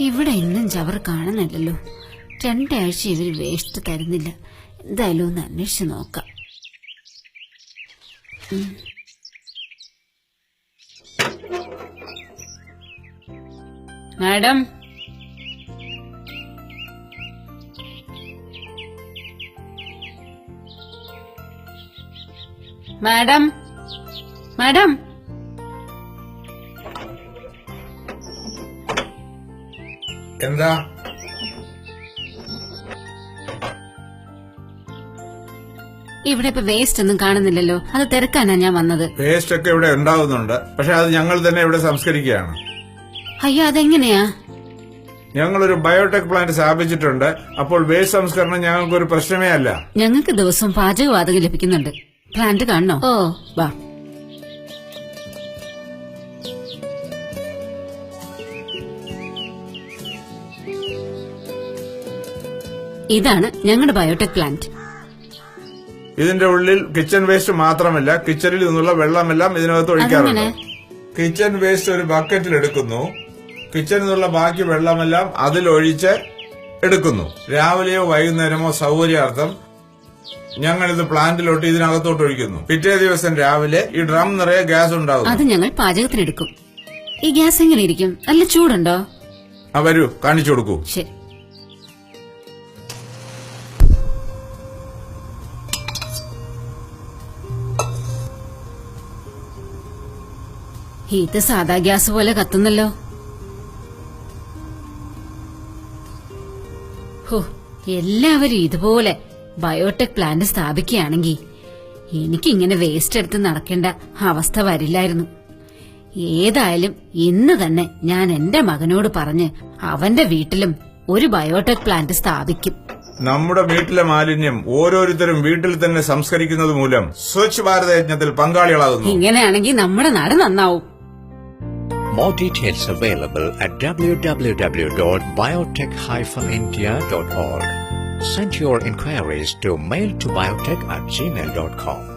ഇവിടെ ഇന്നും ചവർ കാണുന്നില്ലല്ലോ. രണ്ടാഴ്ച ഇവർ വേസ്റ്റ് തരുന്നില്ല. എന്തായാലും ഒന്ന് അന്വേഷിച്ച് നോക്കാം. മാഡം. മാഡം. മാഡം. എന്താ? ഇവിടെ ഇപ്പൊ വേസ്റ്റ് ഒന്നും കാണുന്നില്ലല്ലോ. അത് തിരക്കാനാ ഞാൻ വന്നത്. വേസ്റ്റ് ഒക്കെ ഇവിടെ ഉണ്ടാവുന്നുണ്ട്. പക്ഷെ അത് ഞങ്ങൾ തന്നെ ഇവിടെ സംസ്കരിക്കുകയാണ്. അയ്യോ അതെങ്ങനെയാ? ഞങ്ങളൊരു ബയോടെക് പ്ലാന്റ് സ്ഥാപിച്ചിട്ടുണ്ട്. അപ്പോൾ വേസ്റ്റ് സംസ്കരണം ഞങ്ങൾക്ക് ഒരു പ്രശ്നമേ അല്ല. ഞങ്ങൾക്ക് ദിവസവും പാചകവാതകം ലഭിക്കുന്നുണ്ട്. പ്ലാന്റ് കാണണോ? ഓ വാ. ഇതാണ് ഞങ്ങളുടെ ബയോടെക് പ്ലാന്റ് ഇതിന്റെ ഉള്ളിൽ കിച്ചൺ വേസ്റ്റ് മാത്രമല്ല കിച്ചണിൽ നിന്നുള്ള വെള്ളമെല്ലാം ഇതിനകത്ത് ഒഴിക്കാറുണ്ട്. കിച്ചൺ വേസ്റ്റ് ഒരു ബക്കറ്റിൽ എടുക്കുന്നു. കിച്ചണിൽ നിന്നുള്ള ബാക്കി വെള്ളമെല്ലാം അതിലൊഴിച്ച് എടുക്കുന്നു. രാവിലെയോ വൈകുന്നേരമോ സൗകര്യാർത്ഥം ഞങ്ങൾ ഇത് പ്ലാന്റിലോട്ട് ഇതിനകത്തോട്ട് ഒഴിക്കുന്നു. പിറ്റേ ദിവസം രാവിലെ ഈ ഡ്രം നിറയെ ഗ്യാസ് ഉണ്ടാകും അത് ഞങ്ങൾ പാചകത്തിനെടുക്കും. ഈ ഗ്യാസ് എങ്ങനെ ഇരിക്കും? നല്ല ചൂടുണ്ടോ? ആ വരൂ കാണിച്ചു കൊടുക്കൂ. ശരി. ഇത് സാധാ ഗ്യാസ് പോലെ കത്തുന്നല്ലോ. ഹോ എല്ലാവരും ഇതുപോലെ ബയോടെക് പ്ലാന്റ് സ്ഥാപിക്കുകയാണെങ്കിൽ എനിക്കിങ്ങനെ വേസ്റ്റ് എടുത്ത് നടക്കേണ്ട അവസ്ഥ വരില്ലായിരുന്നു. ഏതായാലും ഇന്ന് തന്നെ ഞാൻ എന്റെ മകനോട് പറഞ്ഞ് അവന്റെ വീട്ടിലും ഒരു ബയോടെക് പ്ലാന്റ് സ്ഥാപിക്കും. നമ്മുടെ വീട്ടിലെ മാലിന്യം ഓരോരുത്തരും വീട്ടിൽ തന്നെ സംസ്കരിക്കുന്നത് മൂലം സ്വച്ഛ് ഭാരത യജ്ഞത്തിൽ പങ്കാളികളാകുന്നു. ഇങ്ങനെയാണെങ്കിൽ നമ്മുടെ നാട് നന്നാവും. More details available at www.biotech-india.org. Send your inquiries to mail to biotech at gmail.com.